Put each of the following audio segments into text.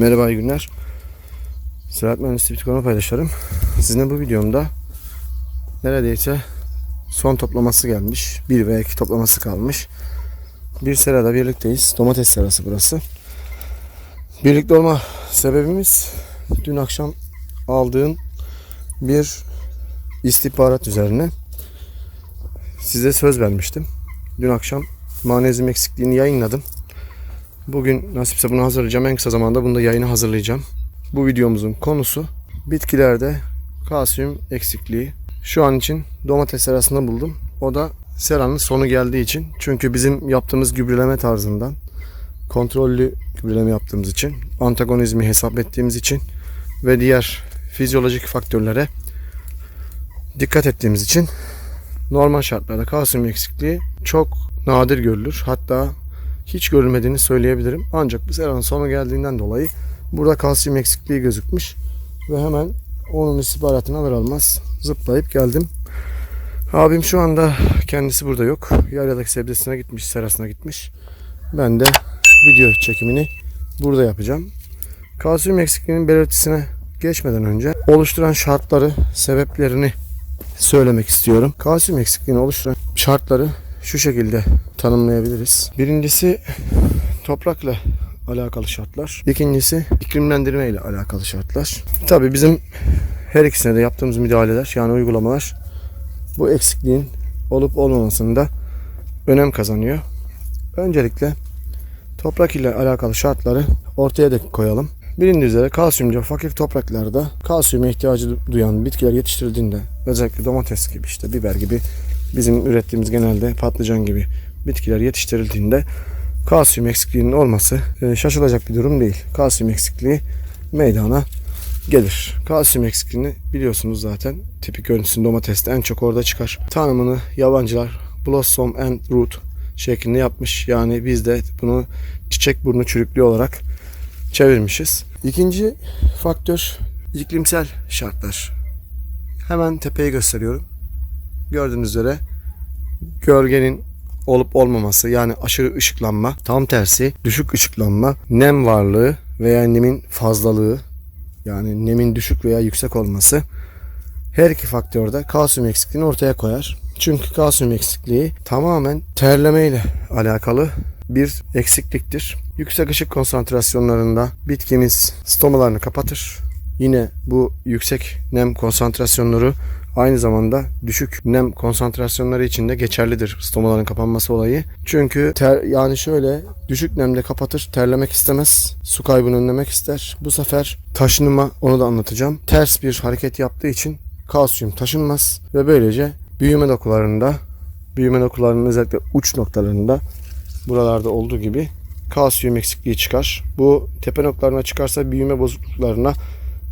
Merhaba iyi günler. Ziraat Mühendisliği Bitcoin'u paylaşırım. Sizinle bu videomda neredeyse son toplaması gelmiş. Bir veya iki toplaması kalmış. Bir serada birlikteyiz. Domates serası burası. Birlikte olma sebebimiz dün akşam aldığım bir istihbarat üzerine size söz vermiştim. Dün akşam manezyum eksikliğini yayınladım. Bugün nasipse bunu hazırlayacağım. En kısa zamanda bunu da yayına hazırlayacağım. Bu videomuzun konusu bitkilerde kalsiyum eksikliği. Şu an için domates serasında buldum. O da seranın sonu geldiği için. Çünkü bizim yaptığımız gübreleme tarzından kontrollü gübreleme yaptığımız için, antagonizmi hesap ettiğimiz için ve diğer fizyolojik faktörlere dikkat ettiğimiz için normal şartlarda kalsiyum eksikliği çok nadir görülür. Hatta hiç görülmediğini söyleyebilirim. Ancak bu seranın sonu geldiğinden dolayı burada kalsiyum eksikliği gözükmüş ve hemen onun istihbaratını alır almaz zıplayıp geldim. Abim şu anda kendisi burada yok. Yayladaki sebzesine gitmiş, serasına gitmiş. Ben de video çekimini burada yapacağım. Kalsiyum eksikliğinin belirtisine geçmeden önce oluşturan şartları, sebeplerini söylemek istiyorum. Kalsiyum eksikliğini oluşturan şartları şu şekilde tanımlayabiliriz. Birincisi toprakla alakalı şartlar. İkincisi iklimlendirme ile alakalı şartlar. Tabii bizim her ikisine de yaptığımız müdahaleler yani uygulamalar bu eksikliğin olup olmamasında önem kazanıyor. Öncelikle toprak ile alakalı şartları ortaya da koyalım. Bilindiği üzere kalsiyumcu fakir topraklarda kalsiyuma ihtiyacı duyan bitkiler yetiştirildiğinde özellikle domates gibi işte biber gibi bizim ürettiğimiz genelde patlıcan gibi bitkiler yetiştirildiğinde kalsiyum eksikliğinin olması e, şaşılacak bir durum değil. Kalsiyum eksikliği meydana gelir. Kalsiyum eksikliğini biliyorsunuz zaten. Tipik görüntüsünü domateste en çok orada çıkar. Tanımını yabancılar blossom and root şeklinde yapmış. Yani biz de bunu çiçek burnu çürüklüğü olarak çevirmişiz. İkinci faktör iklimsel şartlar. Hemen tepeyi gösteriyorum. Gördüğünüz üzere gölgenin olup olmaması yani aşırı ışıklanma, tam tersi düşük ışıklanma, nem varlığı veya nemin fazlalığı yani nemin düşük veya yüksek olması her iki faktörde kalsiyum eksikliğini ortaya koyar. Çünkü kalsiyum eksikliği tamamen terleme ile alakalı bir eksikliktir. Yüksek ışık konsantrasyonlarında bitkimiz stomalarını kapatır. Yine bu yüksek nem konsantrasyonları aynı zamanda düşük nem konsantrasyonları için de geçerlidir stomaların kapanması olayı. Çünkü ter, yani şöyle düşük nemde kapatır, terlemek istemez, su kaybını önlemek ister. Bu sefer taşınma onu da anlatacağım. Ters bir hareket yaptığı için kalsiyum taşınmaz ve böylece büyüme dokularında, büyüme dokularının özellikle uç noktalarında buralarda olduğu gibi kalsiyum eksikliği çıkar. Bu tepe noktalarına çıkarsa büyüme bozukluklarına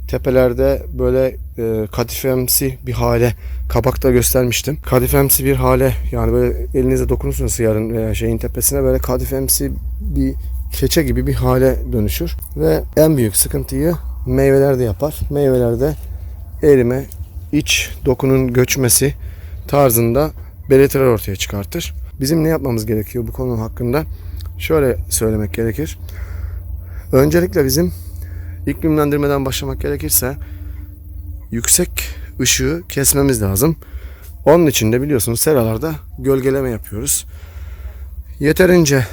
tepelerde böyle e, kadifemsi bir hale kabakta göstermiştim. Kadifemsi bir hale yani böyle elinize dokunursunuz sıyarın veya şeyin tepesine böyle kadifemsi bir keçe gibi bir hale dönüşür. Ve en büyük sıkıntıyı meyvelerde yapar. Meyvelerde erime, iç dokunun göçmesi tarzında belirtiler ortaya çıkartır. Bizim ne yapmamız gerekiyor bu konu hakkında? Şöyle söylemek gerekir. Öncelikle bizim iklimlendirmeden başlamak gerekirse yüksek ışığı kesmemiz lazım. Onun için de biliyorsunuz seralarda gölgeleme yapıyoruz. Yeterince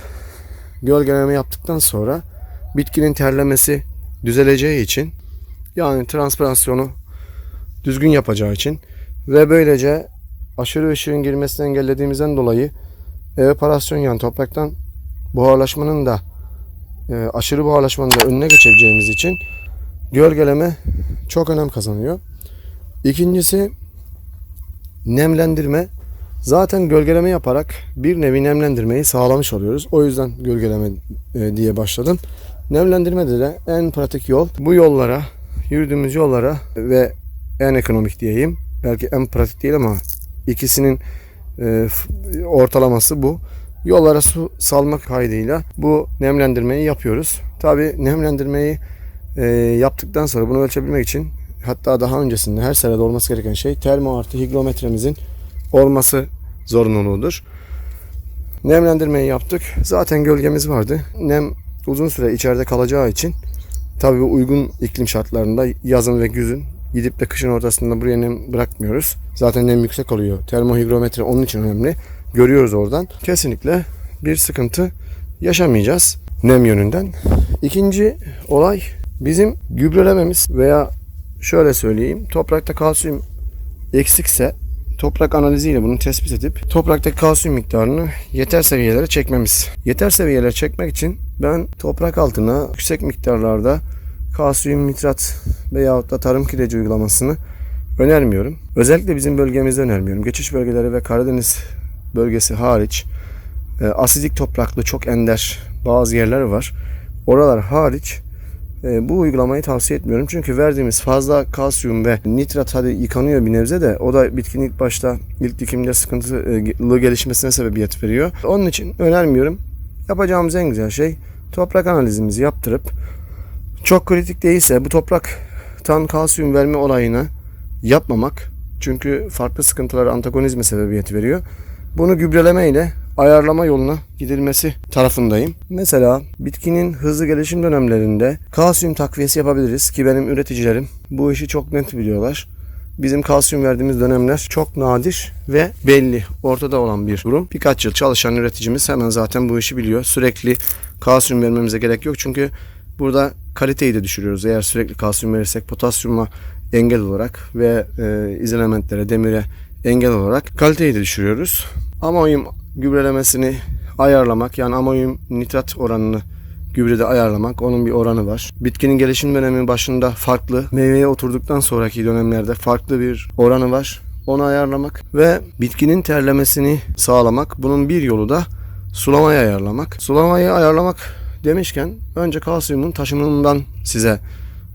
gölgeleme yaptıktan sonra bitkinin terlemesi düzeleceği için yani transpirasyonu düzgün yapacağı için ve böylece aşırı ışığın girmesini engellediğimizden dolayı evaporasyon yani topraktan buharlaşmanın da e, aşırı buharlaşmanın da önüne geçebileceğimiz için gölgeleme çok önem kazanıyor. İkincisi nemlendirme. Zaten gölgeleme yaparak bir nevi nemlendirmeyi sağlamış oluyoruz. O yüzden gölgeleme e, diye başladım. Nemlendirmede de en pratik yol bu yollara, yürüdüğümüz yollara ve en ekonomik diyeyim. Belki en pratik değil ama ikisinin e, ortalaması bu. Yollara su salmak kaydıyla bu nemlendirmeyi yapıyoruz. Tabi nemlendirmeyi e, yaptıktan sonra bunu ölçebilmek için hatta daha öncesinde her serada olması gereken şey termo artı higrometremizin olması zorunluluğudur. Nemlendirmeyi yaptık. Zaten gölgemiz vardı. Nem uzun süre içeride kalacağı için Tabii uygun iklim şartlarında yazın ve güzün gidip de kışın ortasında buraya nem bırakmıyoruz. Zaten nem yüksek oluyor. Termohigrometre onun için önemli. Görüyoruz oradan. Kesinlikle bir sıkıntı yaşamayacağız nem yönünden. İkinci olay bizim gübrelememiz veya şöyle söyleyeyim toprakta kalsiyum eksikse toprak analiziyle bunu tespit edip topraktaki kalsiyum miktarını yeter seviyelere çekmemiz. Yeter seviyelere çekmek için ben toprak altına yüksek miktarlarda kalsiyum nitrat veyahut da tarım kireci uygulamasını önermiyorum. Özellikle bizim bölgemizde önermiyorum. Geçiş bölgeleri ve Karadeniz bölgesi hariç e, asidik topraklı çok ender bazı yerler var. Oralar hariç e, bu uygulamayı tavsiye etmiyorum. Çünkü verdiğimiz fazla kalsiyum ve nitrat hadi yıkanıyor bir nebze de o da bitkinin ilk başta ilk dikimde sıkıntılı gelişmesine sebebiyet veriyor. Onun için önermiyorum. Yapacağımız en güzel şey toprak analizimizi yaptırıp çok kritik değilse bu topraktan kalsiyum verme olayını yapmamak. Çünkü farklı sıkıntılar antagonizme sebebiyet veriyor. Bunu gübreleme ile ayarlama yoluna gidilmesi tarafındayım. Mesela bitkinin hızlı gelişim dönemlerinde kalsiyum takviyesi yapabiliriz ki benim üreticilerim bu işi çok net biliyorlar. Bizim kalsiyum verdiğimiz dönemler çok nadir ve belli, ortada olan bir durum. Birkaç yıl çalışan üreticimiz hemen zaten bu işi biliyor. Sürekli kalsiyum vermemize gerek yok çünkü burada kaliteyi de düşürüyoruz. Eğer sürekli kalsiyum verirsek potasyuma engel olarak ve e, izelementlere, demire engel olarak kaliteyi de düşürüyoruz. Amonyum gübrelemesini ayarlamak yani amonyum nitrat oranını gübrede ayarlamak onun bir oranı var. Bitkinin gelişim dönemi başında farklı, meyveye oturduktan sonraki dönemlerde farklı bir oranı var. Onu ayarlamak ve bitkinin terlemesini sağlamak. Bunun bir yolu da sulamayı ayarlamak. Sulamayı ayarlamak demişken önce kalsiyumun taşınımından size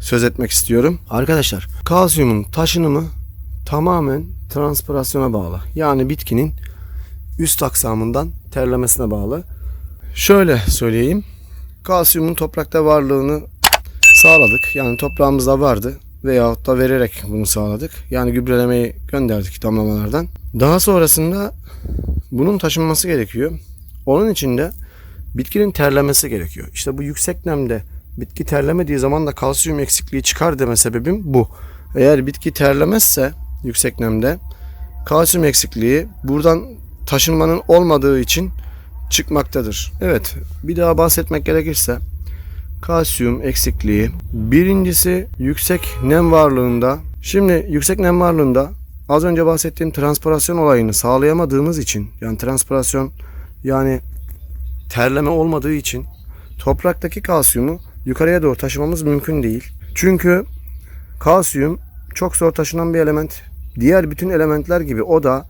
söz etmek istiyorum. Arkadaşlar kalsiyumun taşınımı tamamen transpirasyona bağlı. Yani bitkinin üst aksamından terlemesine bağlı. Şöyle söyleyeyim. Kalsiyumun toprakta varlığını sağladık. Yani toprağımızda vardı veyahut da vererek bunu sağladık. Yani gübrelemeyi gönderdik damlamalardan. Daha sonrasında bunun taşınması gerekiyor. Onun için de bitkinin terlemesi gerekiyor. İşte bu yüksek nemde bitki terlemediği zaman da kalsiyum eksikliği çıkar deme sebebim bu. Eğer bitki terlemezse yüksek nemde kalsiyum eksikliği buradan taşınmanın olmadığı için çıkmaktadır. Evet, bir daha bahsetmek gerekirse kalsiyum eksikliği birincisi yüksek nem varlığında. Şimdi yüksek nem varlığında az önce bahsettiğim transpirasyon olayını sağlayamadığımız için yani transpirasyon yani terleme olmadığı için topraktaki kalsiyumu yukarıya doğru taşımamız mümkün değil. Çünkü kalsiyum çok zor taşınan bir element. Diğer bütün elementler gibi o da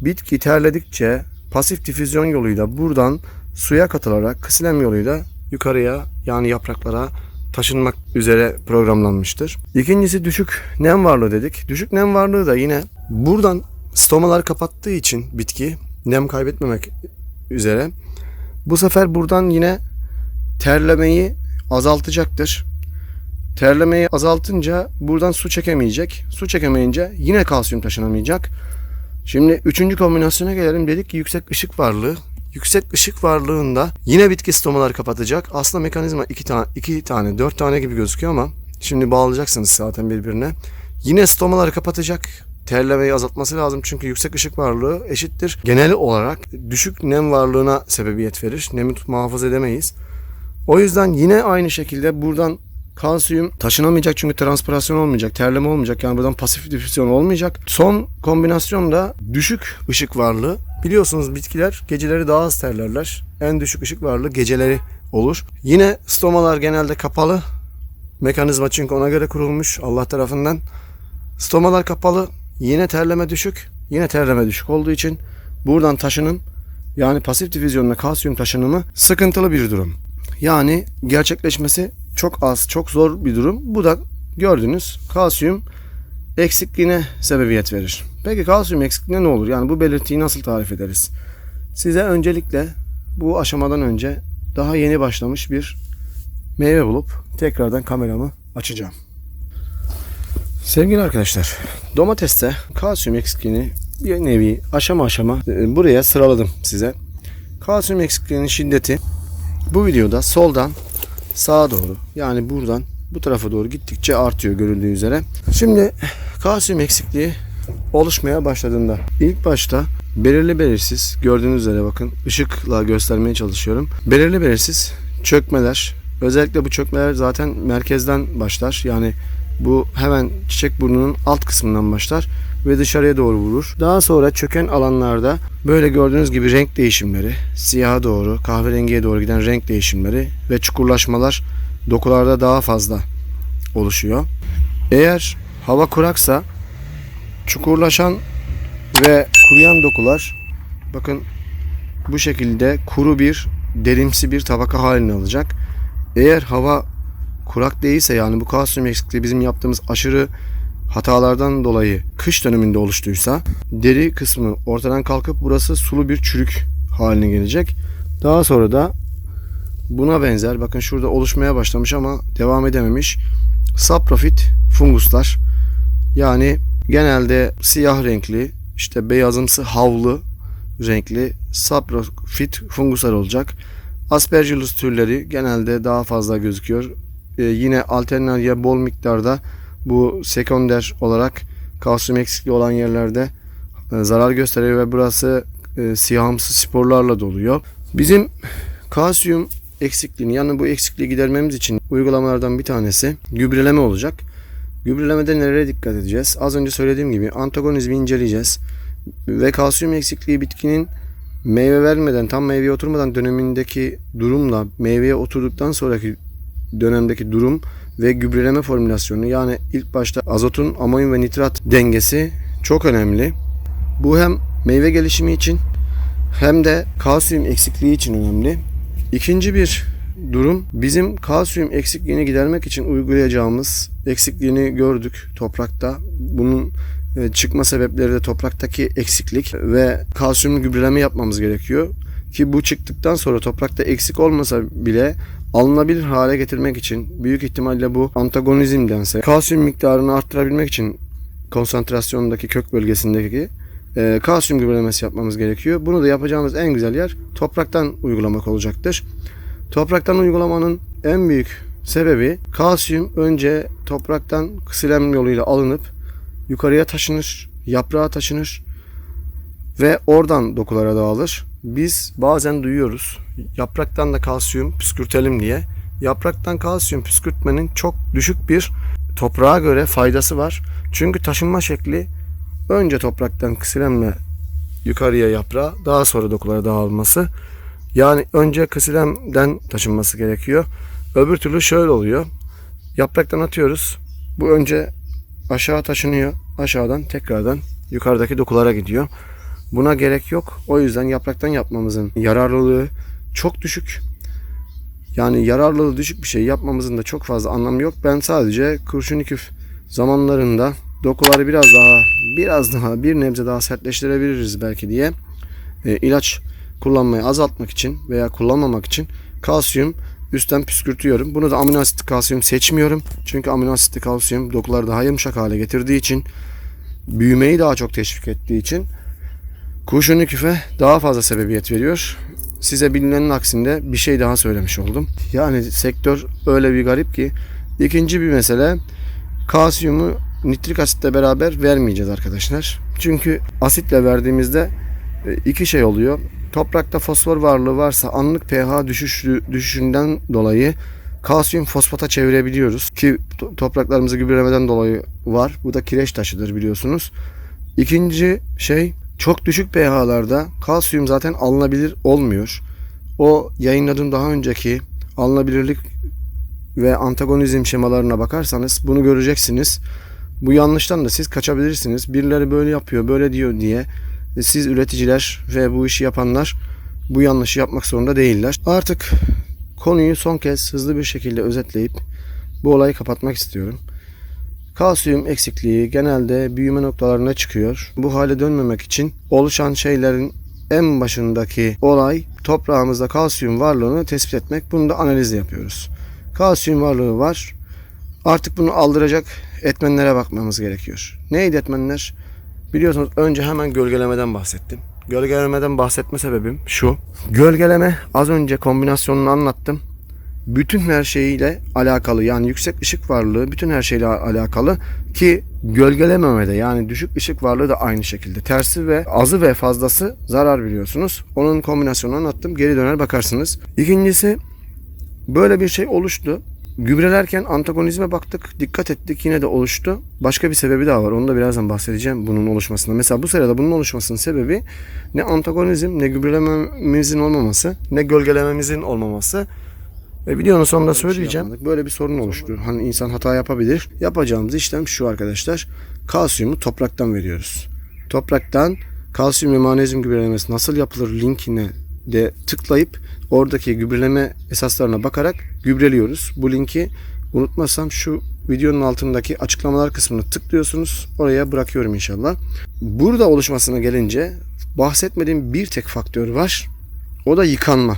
bitki terledikçe pasif difüzyon yoluyla buradan suya katılarak ksilem yoluyla yukarıya yani yapraklara taşınmak üzere programlanmıştır. İkincisi düşük nem varlığı dedik. Düşük nem varlığı da yine buradan stomalar kapattığı için bitki nem kaybetmemek üzere bu sefer buradan yine terlemeyi azaltacaktır. Terlemeyi azaltınca buradan su çekemeyecek. Su çekemeyince yine kalsiyum taşınamayacak. Şimdi üçüncü kombinasyona gelelim. Dedik ki yüksek ışık varlığı. Yüksek ışık varlığında yine bitki stomaları kapatacak. Aslında mekanizma iki tane, iki tane, dört tane gibi gözüküyor ama şimdi bağlayacaksınız zaten birbirine. Yine stomaları kapatacak. Terlemeyi azaltması lazım çünkü yüksek ışık varlığı eşittir. Genel olarak düşük nem varlığına sebebiyet verir. Nemi muhafaza edemeyiz. O yüzden yine aynı şekilde buradan kalsiyum taşınamayacak çünkü transpirasyon olmayacak, terleme olmayacak. Yani buradan pasif difüzyon olmayacak. Son kombinasyon da düşük ışık varlığı. Biliyorsunuz bitkiler geceleri daha az terlerler. En düşük ışık varlığı geceleri olur. Yine stomalar genelde kapalı. Mekanizma çünkü ona göre kurulmuş Allah tarafından. Stomalar kapalı. Yine terleme düşük. Yine terleme düşük olduğu için buradan taşınım yani pasif difüzyonla kalsiyum taşınımı sıkıntılı bir durum. Yani gerçekleşmesi çok az, çok zor bir durum. Bu da gördünüz kalsiyum eksikliğine sebebiyet verir. Peki kalsiyum eksikliğine ne olur? Yani bu belirtiyi nasıl tarif ederiz? Size öncelikle bu aşamadan önce daha yeni başlamış bir meyve bulup tekrardan kameramı açacağım. Sevgili arkadaşlar, domateste kalsiyum eksikliğini bir nevi aşama aşama e, buraya sıraladım size. Kalsiyum eksikliğinin şiddeti bu videoda soldan sağa doğru yani buradan bu tarafa doğru gittikçe artıyor görüldüğü üzere. Şimdi kalsiyum eksikliği oluşmaya başladığında ilk başta belirli belirsiz gördüğünüz üzere bakın ışıkla göstermeye çalışıyorum. Belirli belirsiz çökmeler özellikle bu çökmeler zaten merkezden başlar. Yani bu hemen çiçek burnunun alt kısmından başlar ve dışarıya doğru vurur. Daha sonra çöken alanlarda böyle gördüğünüz gibi renk değişimleri, siyaha doğru, kahverengiye doğru giden renk değişimleri ve çukurlaşmalar dokularda daha fazla oluşuyor. Eğer hava kuraksa çukurlaşan ve kuruyan dokular bakın bu şekilde kuru bir derimsi bir tabaka halini alacak. Eğer hava kurak değilse yani bu kalsiyum eksikliği bizim yaptığımız aşırı hatalardan dolayı kış döneminde oluştuysa deri kısmı ortadan kalkıp burası sulu bir çürük haline gelecek. Daha sonra da buna benzer bakın şurada oluşmaya başlamış ama devam edememiş saprofit funguslar yani genelde siyah renkli işte beyazımsı havlu renkli saprofit funguslar olacak. Aspergillus türleri genelde daha fazla gözüküyor. Ee, yine alternaria bol miktarda bu sekonder olarak kalsiyum eksikliği olan yerlerde e, zarar gösteriyor ve burası e, siyahımsı sporlarla doluyor. Bizim kalsiyum eksikliğini yani bu eksikliği gidermemiz için uygulamalardan bir tanesi gübreleme olacak. Gübrelemede nereye dikkat edeceğiz? Az önce söylediğim gibi antagonizmi inceleyeceğiz. Ve kalsiyum eksikliği bitkinin meyve vermeden, tam meyveye oturmadan dönemindeki durumla meyveye oturduktan sonraki dönemdeki durum ve gübreleme formülasyonu yani ilk başta azotun amonyum ve nitrat dengesi çok önemli. Bu hem meyve gelişimi için hem de kalsiyum eksikliği için önemli. İkinci bir durum bizim kalsiyum eksikliğini gidermek için uygulayacağımız eksikliğini gördük toprakta. Bunun e, çıkma sebepleri de topraktaki eksiklik ve kalsiyumlu gübreleme yapmamız gerekiyor. Ki bu çıktıktan sonra toprakta eksik olmasa bile alınabilir hale getirmek için büyük ihtimalle bu antagonizm dense kalsiyum miktarını arttırabilmek için konsantrasyondaki kök bölgesindeki e, kalsiyum gübrelemesi yapmamız gerekiyor. Bunu da yapacağımız en güzel yer topraktan uygulamak olacaktır. Topraktan uygulamanın en büyük sebebi kalsiyum önce topraktan ksilem yoluyla alınıp yukarıya taşınır, yaprağa taşınır ve oradan dokulara dağılır. Biz bazen duyuyoruz yapraktan da kalsiyum püskürtelim diye. Yapraktan kalsiyum püskürtmenin çok düşük bir toprağa göre faydası var. Çünkü taşınma şekli önce topraktan kısilemle yukarıya yaprağa daha sonra dokulara dağılması. Yani önce kısilemden taşınması gerekiyor. Öbür türlü şöyle oluyor. Yapraktan atıyoruz. Bu önce aşağı taşınıyor. Aşağıdan tekrardan yukarıdaki dokulara gidiyor. Buna gerek yok. O yüzden yapraktan yapmamızın yararlılığı çok düşük. Yani yararlılığı düşük bir şey yapmamızın da çok fazla anlamı yok. Ben sadece kurşun iküf zamanlarında dokuları biraz daha biraz daha bir nebze daha sertleştirebiliriz belki diye e, ilaç kullanmayı azaltmak için veya kullanmamak için kalsiyum üstten püskürtüyorum. Bunu da amino asitli kalsiyum seçmiyorum. Çünkü amino asitli kalsiyum dokuları daha yumuşak hale getirdiği için büyümeyi daha çok teşvik ettiği için kurşun küfe daha fazla sebebiyet veriyor. Size bilinenin aksinde bir şey daha söylemiş oldum. Yani sektör öyle bir garip ki. İkinci bir mesele kalsiyumu nitrik asitle beraber vermeyeceğiz arkadaşlar. Çünkü asitle verdiğimizde e, iki şey oluyor. Toprakta fosfor varlığı varsa anlık pH düşüşü, düşüşünden dolayı kalsiyum fosfata çevirebiliyoruz. Ki topraklarımızı gübrelemeden dolayı var. Bu da kireç taşıdır biliyorsunuz. İkinci şey çok düşük pH'larda kalsiyum zaten alınabilir olmuyor. O yayınladığım daha önceki alınabilirlik ve antagonizm şemalarına bakarsanız bunu göreceksiniz. Bu yanlıştan da siz kaçabilirsiniz. Birileri böyle yapıyor, böyle diyor diye siz üreticiler ve bu işi yapanlar bu yanlışı yapmak zorunda değiller. Artık konuyu son kez hızlı bir şekilde özetleyip bu olayı kapatmak istiyorum. Kalsiyum eksikliği genelde büyüme noktalarına çıkıyor. Bu hale dönmemek için oluşan şeylerin en başındaki olay toprağımızda kalsiyum varlığını tespit etmek. Bunu da analizle yapıyoruz. Kalsiyum varlığı var. Artık bunu aldıracak etmenlere bakmamız gerekiyor. Neydi etmenler? Biliyorsunuz önce hemen gölgelemeden bahsettim. Gölgelemeden bahsetme sebebim şu. Gölgeleme az önce kombinasyonunu anlattım. Bütün her şeyiyle alakalı yani yüksek ışık varlığı bütün her şeyle alakalı ki gölgelememede yani düşük ışık varlığı da aynı şekilde. Tersi ve azı ve fazlası zarar biliyorsunuz. Onun kombinasyonunu anlattım. Geri döner bakarsınız. İkincisi böyle bir şey oluştu. Gübrelerken antagonizme baktık, dikkat ettik yine de oluştu. Başka bir sebebi daha var. Onu da birazdan bahsedeceğim bunun oluşmasında. Mesela bu sırada bunun oluşmasının sebebi ne antagonizm, ne gübrelememizin olmaması, ne gölgelememizin olmaması. Ve videonun sonunda söyleyeceğim. Böyle bir sorun oluştu. Hani insan hata yapabilir. Yapacağımız işlem şu arkadaşlar. Kalsiyumu topraktan veriyoruz. Topraktan kalsiyum ve magnezyum gübrelemesi nasıl yapılır linkine de tıklayıp oradaki gübreleme esaslarına bakarak gübreliyoruz. Bu linki unutmazsam şu videonun altındaki açıklamalar kısmını tıklıyorsunuz. Oraya bırakıyorum inşallah. Burada oluşmasına gelince bahsetmediğim bir tek faktör var. O da yıkanma.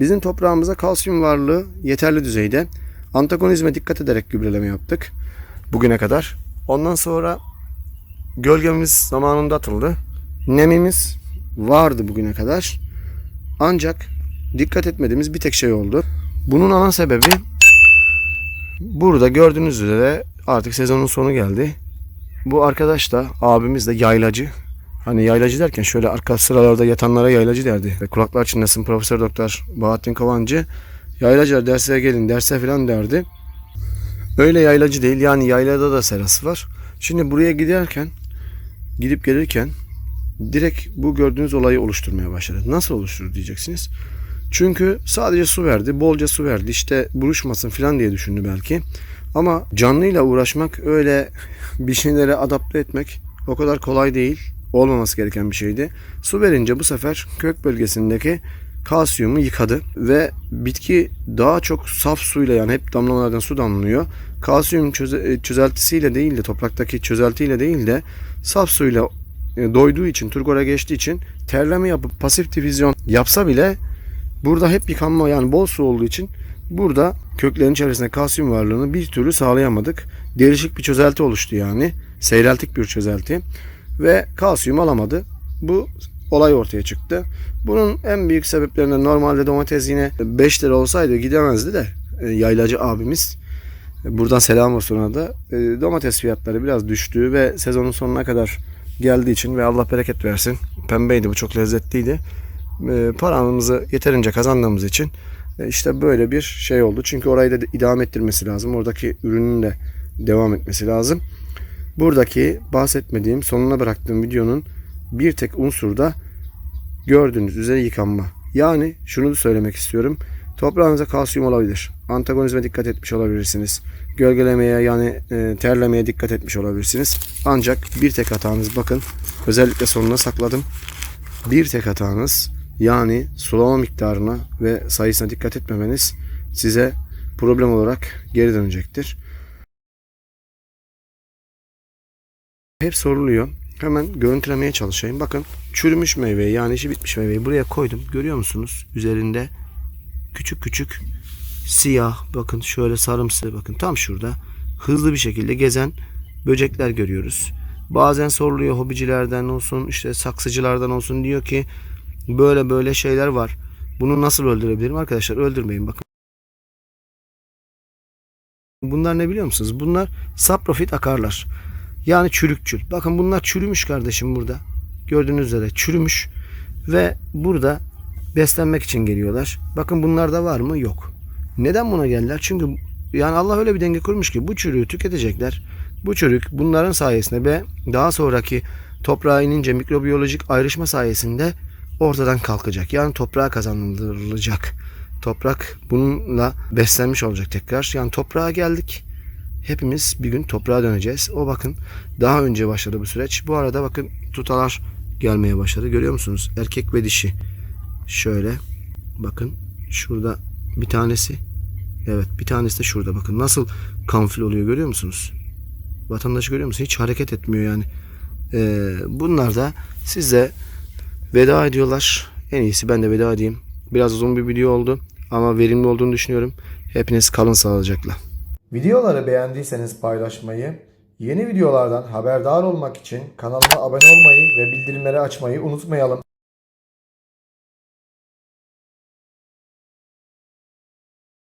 Bizim toprağımıza kalsiyum varlığı yeterli düzeyde. Antagonizme dikkat ederek gübreleme yaptık bugüne kadar. Ondan sonra gölgemiz zamanında atıldı. Nemimiz vardı bugüne kadar. Ancak dikkat etmediğimiz bir tek şey oldu. Bunun ana sebebi burada gördüğünüz üzere artık sezonun sonu geldi. Bu arkadaş da abimiz de yaylacı. Hani yaylacı derken şöyle arka sıralarda yatanlara yaylacı derdi. Kulaklar çınlasın Profesör Doktor Bahattin Kovancı. Yaylacılar derse gelin derse falan derdi. Öyle yaylacı değil yani yaylada da serası var. Şimdi buraya giderken gidip gelirken direkt bu gördüğünüz olayı oluşturmaya başladı. Nasıl oluşturdu diyeceksiniz. Çünkü sadece su verdi, bolca su verdi. İşte buruşmasın falan diye düşündü belki. Ama canlıyla uğraşmak öyle bir şeylere adapte etmek o kadar kolay değil. Olmaması gereken bir şeydi. Su verince bu sefer kök bölgesindeki kalsiyumu yıkadı ve bitki daha çok saf suyla yani hep damlalardan su damlıyor. Kalsiyum çöze- çözeltisiyle değil de topraktaki çözeltiyle değil de saf suyla e, doyduğu için, turgora geçtiği için terleme yapıp pasif difüzyon yapsa bile burada hep yıkanma yani bol su olduğu için burada köklerin içerisinde kalsiyum varlığını bir türlü sağlayamadık. Değişik bir çözelti oluştu yani. Seyreltik bir çözelti ve kalsiyum alamadı. Bu olay ortaya çıktı. Bunun en büyük sebeplerinden normalde domates yine 5 lira olsaydı gidemezdi de e, yaylacı abimiz buradan selam olsun ona da e, domates fiyatları biraz düştü ve sezonun sonuna kadar geldiği için ve Allah bereket versin. Pembeydi bu çok lezzetliydi. E, paramızı yeterince kazandığımız için e, işte böyle bir şey oldu. Çünkü orayı da idame ettirmesi lazım. Oradaki ürünün de devam etmesi lazım. Buradaki bahsetmediğim sonuna bıraktığım videonun bir tek unsur da gördüğünüz üzere yıkanma. Yani şunu da söylemek istiyorum. Toprağınıza kalsiyum olabilir. Antagonizme dikkat etmiş olabilirsiniz. Gölgelemeye yani e, terlemeye dikkat etmiş olabilirsiniz. Ancak bir tek hatanız bakın özellikle sonuna sakladım. Bir tek hatanız yani sulama miktarına ve sayısına dikkat etmemeniz size problem olarak geri dönecektir. Hep soruluyor. Hemen görüntülemeye çalışayım. Bakın çürümüş meyveyi yani işi bitmiş meyveyi buraya koydum. Görüyor musunuz? Üzerinde küçük küçük siyah bakın şöyle sarımsı bakın tam şurada hızlı bir şekilde gezen böcekler görüyoruz. Bazen soruluyor hobicilerden olsun işte saksıcılardan olsun diyor ki böyle böyle şeyler var. Bunu nasıl öldürebilirim arkadaşlar? Öldürmeyin bakın. Bunlar ne biliyor musunuz? Bunlar saprofit akarlar. Yani çürükçül. Bakın bunlar çürümüş kardeşim burada. Gördüğünüz üzere çürümüş. Ve burada beslenmek için geliyorlar. Bakın bunlarda var mı? Yok. Neden buna geldiler? Çünkü yani Allah öyle bir denge kurmuş ki bu çürüğü tüketecekler. Bu çürük bunların sayesinde ve daha sonraki toprağa inince mikrobiyolojik ayrışma sayesinde ortadan kalkacak. Yani toprağa kazanılacak. Toprak bununla beslenmiş olacak tekrar. Yani toprağa geldik. Hepimiz bir gün toprağa döneceğiz. O bakın daha önce başladı bu süreç. Bu arada bakın tutalar gelmeye başladı. Görüyor musunuz? Erkek ve dişi. Şöyle bakın şurada bir tanesi. Evet bir tanesi de şurada bakın. Nasıl kamufle oluyor görüyor musunuz? Vatandaş görüyor musunuz? Hiç hareket etmiyor yani. Ee, bunlar da size veda ediyorlar. En iyisi ben de veda edeyim. Biraz uzun bir video oldu ama verimli olduğunu düşünüyorum. Hepiniz kalın sağlıcakla. Videoları beğendiyseniz paylaşmayı, yeni videolardan haberdar olmak için kanalıma abone olmayı ve bildirimleri açmayı unutmayalım.